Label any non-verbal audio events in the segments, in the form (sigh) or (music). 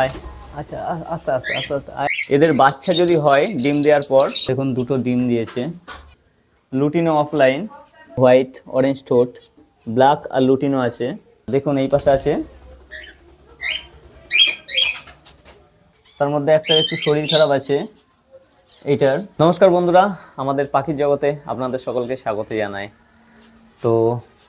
আয়। আচ্ছা আস্তে আস্তে আস্তে আস্তে আয়। এদের বাচ্চা যদি হয় ডিম দেওয়ার পর দেখুন দুটো ডিম দিয়েছে। লুটিনো অফলাইন হোয়াইট অরেঞ্জ টোট ব্ল্যাক আর লুটিনো আছে। দেখুন এই পাশে আছে। তার মধ্যে একটা একটু শরীর খারাপ আছে। এইটার। নমস্কার বন্ধুরা আমাদের পাখির জগতে আপনাদের সকলকে স্বাগত জানাই। তো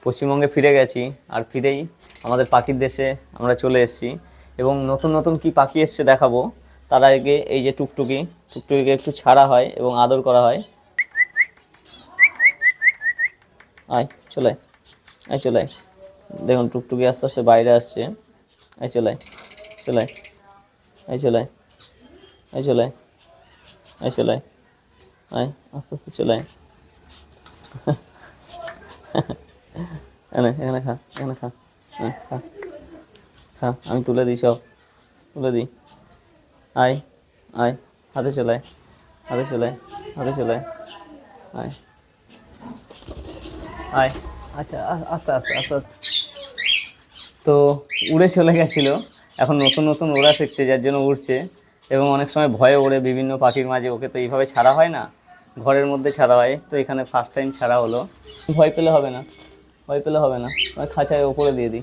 পশ্চিমবঙ্গে ফিরে গেছি আর ফিরেই আমাদের পাখির দেশে আমরা চলে এসেছি। এবং নতুন নতুন কি পাখি এসছে দেখাবো, তার আগে এই যে টুকটুকি, টুকটুকিকে একটু ছাড়া হয় এবং আদর করা হয় আয়, চলে আয়। চলে। দেখুন, টুকটুকি আস্তে আস্তে বাইরে আসছে আয়, চলে। চলে আয়। চলে আয়। চলে আয়। চলে আয়। আস্তে আস্তে চলে। (laughs) এনে, এখানে খা এখানে খা হ্যাঁ খা খা আমি তুলে দিই সব। তুলে দিই। আয় আয়, হাতে চলে হাতে চলে হাতে চলে আয়। আয়। আচ্ছা আস্তে আস্তে আস্তে আস্তে। তো উড়ে চলে গেছিল। এখন নতুন নতুন ওড়া শিখছে, যার জন্য উড়ছে। এবং অনেক সময় ভয়ে ওড়ে, বিভিন্ন পাখির মাঝে। ওকে তো এইভাবে ছাড়া হয় না। ঘরের মধ্যে ছাড়া হয়। তো এখানে ফার্স্ট টাইম ছাড়া হলো। ভয় পেলে হবে না। ভয় পেলে হবে না। খাঁচায় ওপরে দিয়ে দিই।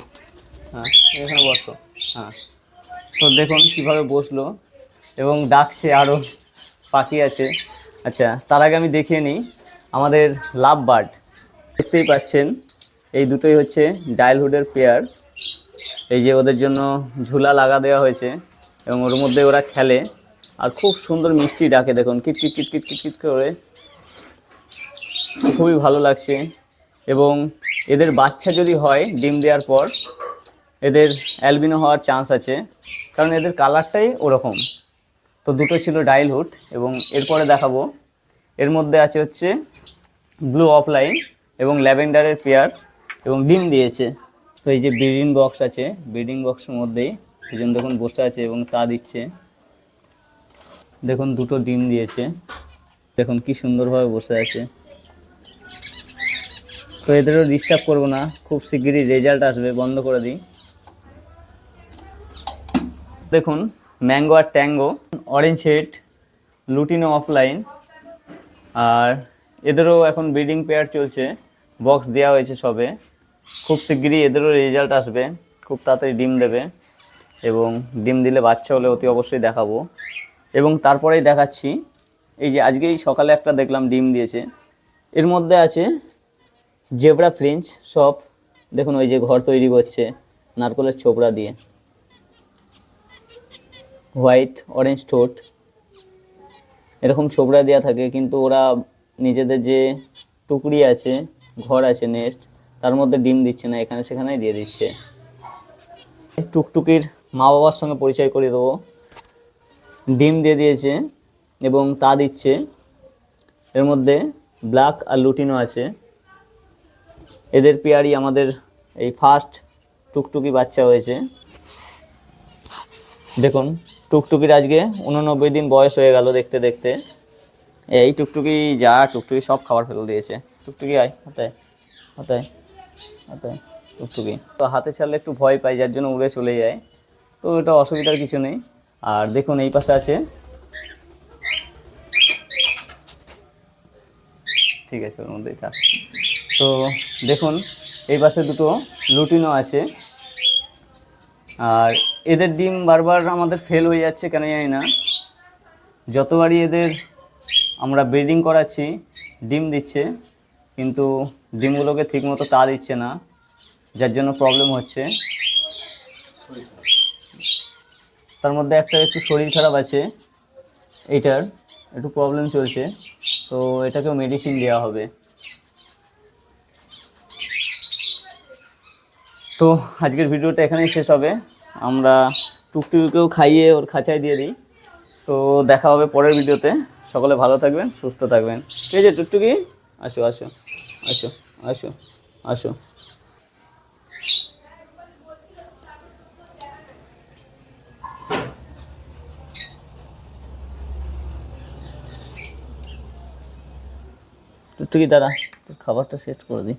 হ্যাঁ এখানে বসো হ্যাঁ। তো দেখুন কীভাবে বসল এবং ডাকছে আরও পাখি আছে। আচ্ছা তার আগে আমি দেখিয়ে নিই আমাদের লাভ বার্ড। দেখতেই পাচ্ছেন, এই দুটোই হচ্ছে ডায়ালহুডের পেয়ার। এই যে ওদের জন্য ঝুলা লাগা দেওয়া হয়েছে এবং ওর মধ্যে ওরা খেলে। আর খুব সুন্দর মিষ্টি ডাকে, দেখুন, কিট কিট কিট কিট কিট কিট করে। খুবই ভালো লাগছে। এবং এদের বাচ্চা যদি হয় ডিম দেওয়ার পর এদের অ্যালবিনো হওয়ার চান্স আছে, কারণ এদের কালারটাই ওরকম। তো দুটো ছিল ডাইলহুড এবং এরপরে দেখাবো। এর মধ্যে আছে হচ্ছে ব্লু অফলাইন এবং ল্যাভেন্ডারের পেয়ার এবং ডিম দিয়েছে। তো এই যে ব্রিডিং বক্স আছে ব্রিডিং বক্সের মধ্যেই দুজন দেখুন বসে আছে এবং তা দিচ্ছে। দেখুন দুটো ডিম দিয়েছে। দেখুন কি সুন্দরভাবে বসে আছে। তো এদেরও ডিস্টার্ব করব না, খুব শিগগিরই রেজাল্ট আসবে, বন্ধ করে দিই। দেখুন ম্যাঙ্গো আর tango orange head lutino opaline আর এদেরও এখন ব্রিডিং পেয়ার চলছে বক্স দেওয়া হয়েছে সবে। খুব শিগগিরই এদেরও রেজাল্ট আসবে, খুব তাড়াতাড়ি ডিম দেবে, এবং ডিম দিলে বাচ্চা হলে অতি অবশ্যই দেখাবো। এবং তারপরেই দেখাচ্ছি, এই যে আজকেই সকালে একটা দেখলাম ডিম দিয়েছে। এর মধ্যে আছে জেব্রা ফ্রেঞ্চ সব। দেখুন, ওই যে ঘর তৈরি করছে, নারকলের ছোবড়া দিয়ে। হোয়াইট, অরেঞ্জ টোট এরকম ছোবড়া দেওয়া থাকে, কিন্তু ওরা নিজেদের যে টুকরি আছে, ঘর আছে নেস্ট তার মধ্যে ডিম দিচ্ছে না, এখানে সেখানেই দিয়ে দিচ্ছে। টুকটুকির মা বাবার সঙ্গে পরিচয় করিয়ে দেবো। ডিম দিয়ে দিয়েছে এবং তা দিচ্ছে। এর মধ্যে ব্ল্যাক আর লুটিনো আছে। এদের পেয়ারই আমাদের এই ফার্স্ট টুকটুকি বাচ্চা হয়েছে। দেখুন টুকটুকির আজকে উননব্বই দিন বয়স হয়ে গেল দেখতে দেখতে। এই টুকটুকি যা, টুকটুকি সব খাবার ফেলে দিয়েছে। টুকটুকি আয়, হাতে হাতে হাতে, টুকটুকি। তো হাতে ছাড়লে একটু ভয় পাই, যার জন্য উড়ে চলে যায়। তো এটা অসুবিধার কিছু নেই। আর দেখুন, এই পাশে আছে। ঠিক আছে, ওর মধ্যেই থাক। তো দেখুন, এই পাশে দুটো লুটিনো আছে। আর এদের ডিম বারবার আমাদের ফেল হয়ে যাচ্ছে কেন জানি না। যতবারই এদের আমরা ব্রিডিং করাচ্ছি, ডিম দিচ্ছে, কিন্তু ডিমগুলোকে ঠিকমতো তা দিচ্ছে না, যার জন্য প্রবলেম হচ্ছে। তার মধ্যে একটা একটু শরীর খারাপ আছে এইটার একটু প্রবলেম চলছে, তো এটাকেও মেডিসিন দেওয়া হবে। তো আজকের ভিডিওটা এখানেই শেষ হবে। আমরা টুকটুকিকেও খাইয়ে ওর খাঁচায় দিয়ে দিই। তো দেখা হবে পরের ভিডিওতে। সকলে ভালো থাকবেন, সুস্থ থাকবেন। ঠিক আছে টুকটুকি, আসো আসো আসো আসো আসো। টুকটুকি, দাঁড়া, তোর খাবারটা সেট করে দিই।